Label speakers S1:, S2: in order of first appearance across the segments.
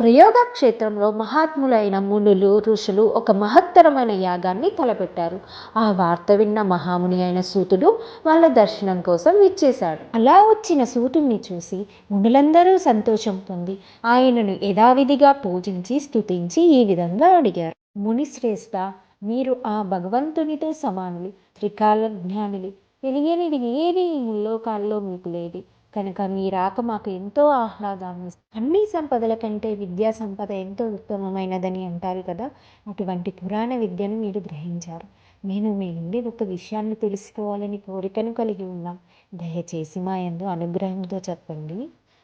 S1: ప్రయోగ క్షేత్రంలో మహాత్ములైన మునులు ఋషులు ఒక మహత్తరమైన యాగాన్ని తలపెట్టారు. ఆ వార్త విన్న మహాముని అయిన సూతుడు వాళ్ళ దర్శనం కోసం విచ్చేశాడు. అలా వచ్చిన సూతుడిని చూసి మునులందరూ సంతోషం పొంది ఆయనను యథావిధిగా పూజించి స్థుతించి ఈ విధంగా అడిగారు. మునిశ్రేష్ఠ మీరు ఆ భగవంతునితో సమానులు త్రికాల జ్ఞానులు తెలియనిది ఏది ఈ ముల్లోకాల్లో మీకు లేదు. కనుక మీ రాక మాకు ఎంతో ఆహ్లాదాన్ని అన్ని సంపదల కంటే విద్యా సంపద ఎంతో ఉత్తమమైనదని అంటారు కదా. అటువంటి పురాణ విద్యను మీరు గ్రహించారు. నేను మీ నుండి ఒక విషయాన్ని తెలుసుకోవాలని కోరికను కలిగి ఉన్నాం. దయచేసి మా యందు అనుగ్రహంతో చెప్పండి.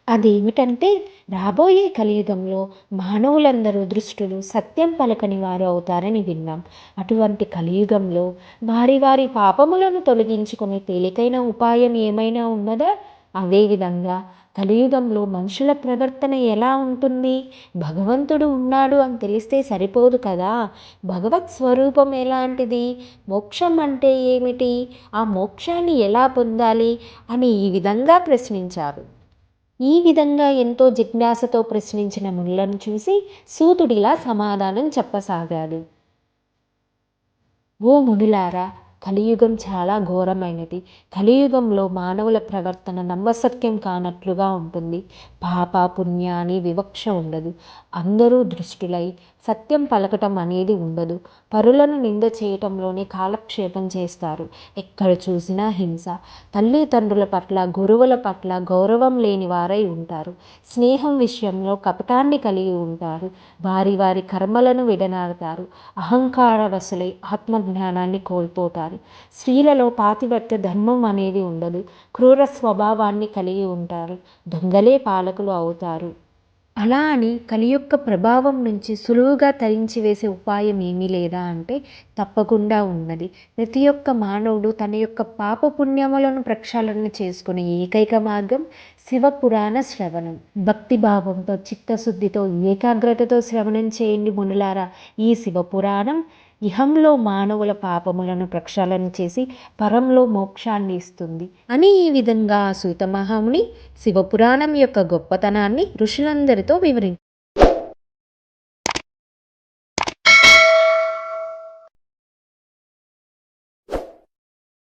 S1: అదేమిటంటే రాబోయే కలియుగంలో మానవులందరూ దృష్టులు సత్యం పలకని వారు అవుతారని విన్నాం. అటువంటి కలియుగంలో వారి వారి పాపములను తొలగించుకునే తేలికైన ఉపాయం ఏమైనా ఉన్నదా? అదేవిధంగా కలియుగంలో మనుషుల ప్రవర్తన ఎలా ఉంటుంది? భగవంతుడు ఉన్నాడు అని తెలిస్తే సరిపోదు కదా? భగవత్ స్వరూపం ఎలాంటిది? మోక్షం అంటే ఏమిటి? ఆ మోక్షాన్ని ఎలా పొందాలి? అని ఈ విధంగా ప్రశ్నించారు. ఈ విధంగా ఎంతో జిజ్ఞాసతో ప్రశ్నించిన మునులను చూసి సూతుడిలా సమాధానం చెప్పసాగాడు. ఓ మునులారా కలియుగం చాలా ఘోరమైనది. కలియుగంలో మానవుల ప్రవర్తన నమ్మసత్యం కానట్లుగా ఉంటుంది. పాప పుణ్య అని వివక్ష ఉండదు. అందరూ దృష్టులై సత్యం పలకటం అనేది ఉండదు. పరులను నింద చేయటంలోనే కాలక్షేపం చేస్తారు. ఎక్కడ చూసినా హింస. తల్లిదండ్రుల పట్ల గురువుల పట్ల గౌరవం లేని వారై ఉంటారు. స్నేహం విషయంలో కపటాన్ని కలిగి ఉంటారు. వారి వారి కర్మలను విడనాడతారు. అహంకార వసులై ఆత్మజ్ఞానాన్ని కోల్పోతారు. స్త్రీలలో పాతివ్రత్య ధర్మం అనేది ఉండదు. క్రూర స్వభావాన్ని కలిగి ఉంటారు. దొంగలే పాలకులు అవుతారు. అలా అని కలి యొక్క ప్రభావం నుంచి సులువుగా తరించి వేసే ఉపాయం ఏమీ లేదా అంటే తప్పకుండా ఉన్నది. ప్రతి ఒక్క మానవుడు తన యొక్క పాప పుణ్యములను ప్రక్షాళన చేసుకునే ఏకైక మార్గం శివపురాణ శ్రవణం. భక్తి భావంతో చిత్తశుద్ధితో ఏకాగ్రతతో శ్రవణం చేయండి మునులారా ఈ శివపురాణం. ఇహంలో మానవుల పాపములను ప్రక్షాళన చేసి పరంలో మోక్షాన్ని ఇస్తుంది. అని ఈ విధంగా సూత మహాముని శివపురాణం యొక్క గొప్పతనాన్ని ఋషులందరితో వివరించారు.